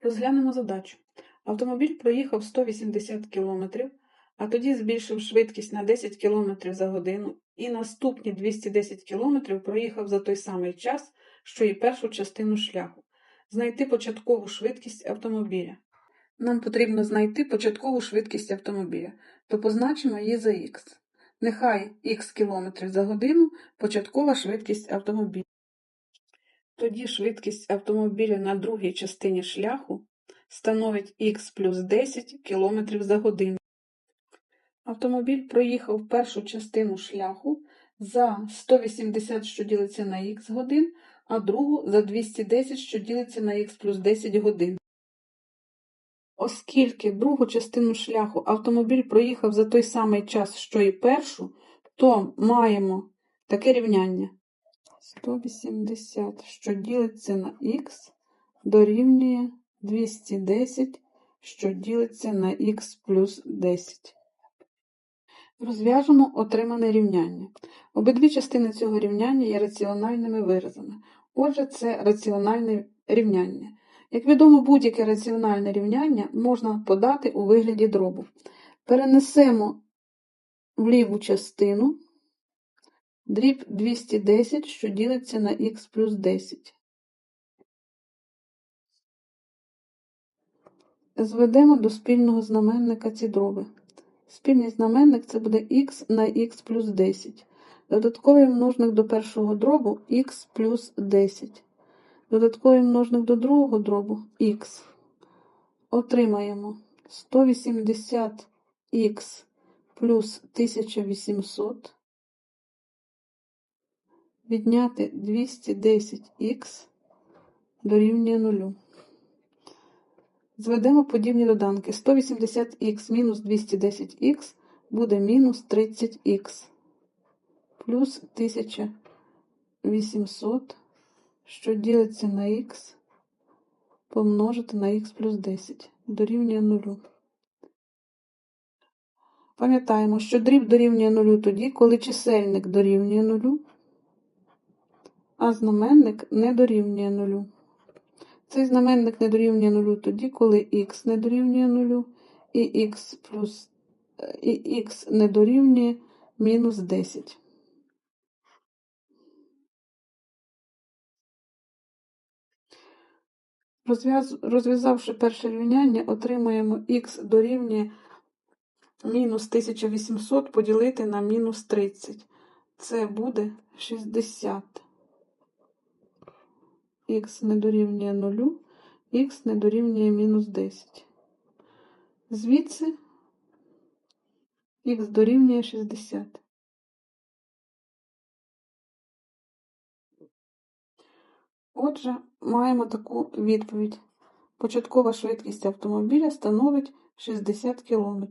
Розглянемо задачу. Автомобіль проїхав 180 км, а тоді збільшив швидкість на 10 км за годину і наступні 210 км проїхав за той самий час, що і першу частину шляху. Знайти початкову швидкість автомобіля. Нам потрібно знайти початкову швидкість автомобіля, то позначимо її за х. Нехай х км за годину початкова швидкість автомобіля. Тоді швидкість автомобіля на другій частині шляху становить х плюс 10 км за годину. Автомобіль проїхав першу частину шляху за 180, що ділиться на х годин, а другу за 210, що ділиться на х плюс 10 годин. Оскільки другу частину шляху автомобіль проїхав за той самий час, що і першу, то маємо таке рівняння. 180, що ділиться на х, дорівнює 210, що ділиться на х плюс 10. Розв'яжемо отримане рівняння. Обидві частини цього рівняння є раціональними виразами. Отже, це раціональне рівняння. Як відомо, будь-яке раціональне рівняння можна подати у вигляді дробу. Перенесемо в ліву частину дріб 210, що ділиться на х плюс 10. Зведемо до спільного знаменника ці дроби. Спільний знаменник це буде х на х плюс 10. Додатковий множник до першого дробу х плюс 10. Додатковий множник до другого дробу х. Отримаємо 180х плюс 1800. Відняти 210х дорівнює 0. Зведемо подібні доданки. 180х мінус 210х буде мінус 30х плюс 1800, що ділиться на х, помножити на х плюс 10 дорівнює 0. Пам'ятаємо, що дріб дорівнює 0 тоді, коли чисельник дорівнює 0, а знаменник не дорівнює 0. Цей знаменник не дорівнює 0 тоді, коли х не дорівнює 0, і х плюс і х не дорівнює мінус 10. Розв'язавши перше рівняння, отримаємо х дорівнює мінус 1800 поділити на мінус 30. Це буде 60 х не дорівнює 0, х не дорівнює мінус 10. Звідси х дорівнює 60. Отже, маємо таку відповідь. Початкова швидкість автомобіля становить 60 км.